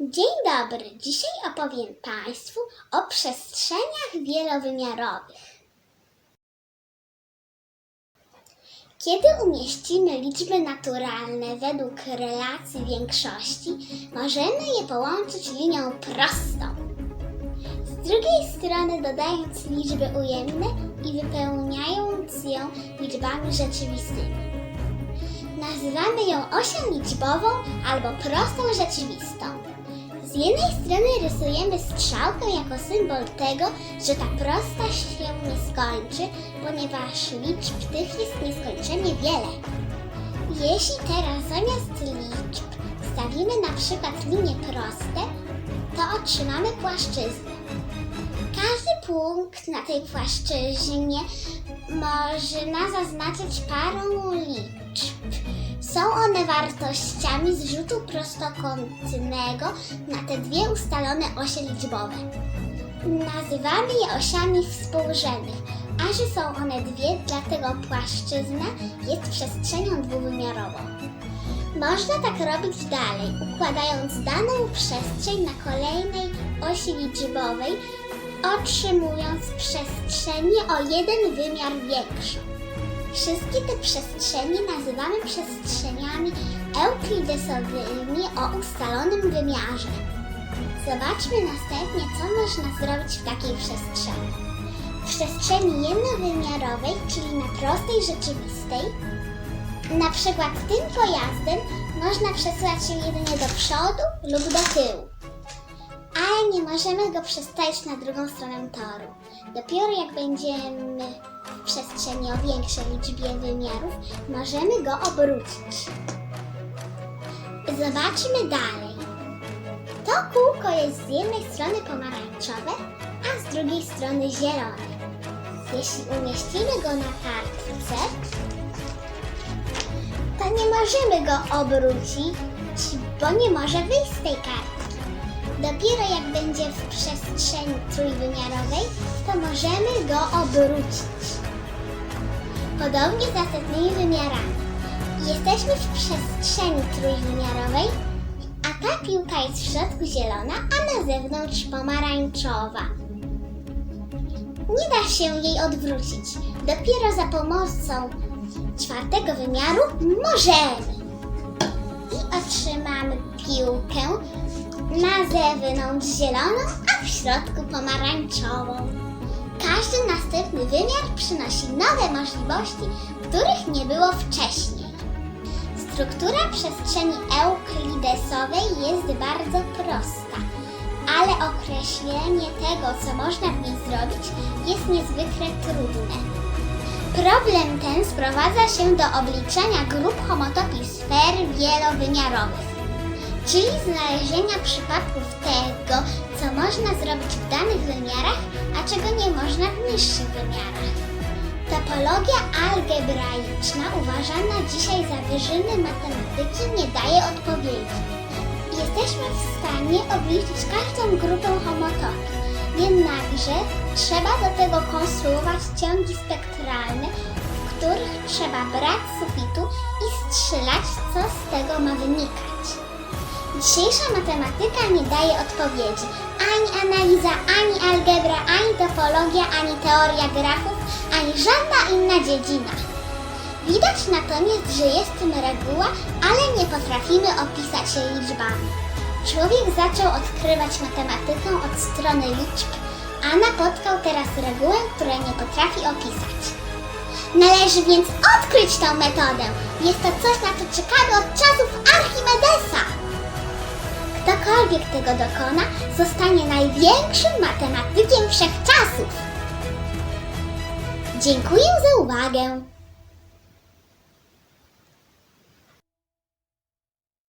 Dzień dobry. Dzisiaj opowiem Państwu o przestrzeniach wielowymiarowych. Kiedy umieścimy liczby naturalne według relacji większości, możemy je połączyć linią prostą. Z drugiej strony dodając liczby ujemne i wypełniając ją liczbami rzeczywistymi. Nazywamy ją osią liczbową albo prostą rzeczywistą. Z jednej strony rysujemy strzałkę jako symbol tego, że ta prosta się nie skończy, ponieważ liczb tych jest nieskończenie wiele. Jeśli teraz zamiast liczb stawimy na przykład linie proste, to otrzymamy płaszczyznę. Każdy punkt na tej płaszczyźnie można zaznaczyć parą liczb. Są one wartościami zrzutu prostokątnego na te dwie ustalone osie liczbowe. Nazywamy je osiami współrzędnych, a że są one dwie, dlatego płaszczyzna jest przestrzenią dwuwymiarową. Można tak robić dalej, układając daną przestrzeń na kolejnej osi liczbowej, otrzymując przestrzenię o jeden wymiar większą. Wszystkie te przestrzenie nazywamy przestrzeniami euklidesowymi o ustalonym wymiarze. Zobaczmy następnie, co można zrobić w takiej przestrzeni. W przestrzeni jednowymiarowej, czyli na prostej rzeczywistej, na przykład tym pojazdem można przesuwać się jedynie do przodu lub do tyłu. Ale nie możemy go przestawić na drugą stronę toru. Dopiero jak będziemy przestrzeni o większej liczbie wymiarów, możemy go obrócić. Zobaczmy dalej. To kółko jest z jednej strony pomarańczowe, a z drugiej strony zielone. Jeśli umieścimy go na kartce, to nie możemy go obrócić, bo nie może wyjść z tej kartki. Dopiero jak będzie w przestrzeni trójwymiarowej, to możemy go obrócić. Podobnie z następnymi wymiarami. Jesteśmy w przestrzeni trójwymiarowej, a ta piłka jest w środku zielona, a na zewnątrz pomarańczowa. Nie da się jej odwrócić. Dopiero za pomocą czwartego wymiaru możemy. I otrzymamy piłkę na zewnątrz zieloną, a w środku pomarańczową. Każdy następny wymiar przynosi nowe możliwości, których nie było wcześniej. Struktura przestrzeni euklidesowej jest bardzo prosta, ale określenie tego, co można w niej zrobić, jest niezwykle trudne. Problem ten sprowadza się do obliczenia grup homotopii sfer wielowymiarowych, czyli znalezienia przypadków tego, co można zrobić w danych wymiarach, a czego nie można w niższych wymiarach. Topologia algebraiczna uważana dzisiaj za wyżyny matematyki nie daje odpowiedzi. Jesteśmy w stanie obliczyć każdą grupę homotopii, jednakże trzeba do tego konstruować ciągi spektralne, w których trzeba brać sufitu i strzelać, co z tego ma wynikać. Dzisiejsza matematyka nie daje odpowiedzi. Ani analiza, ani algebra, ani topologia, ani teoria grafów, ani żadna inna dziedzina. Widać natomiast, że jest tym reguła, ale nie potrafimy opisać jej liczbami. Człowiek zaczął odkrywać matematykę od strony liczb, a napotkał teraz regułę, której nie potrafi opisać. Należy więc odkryć tę metodę. Jest to coś, na co czekamy Ktokolwiek tego dokona, zostanie największym matematykiem wszechczasów. Dziękuję za uwagę.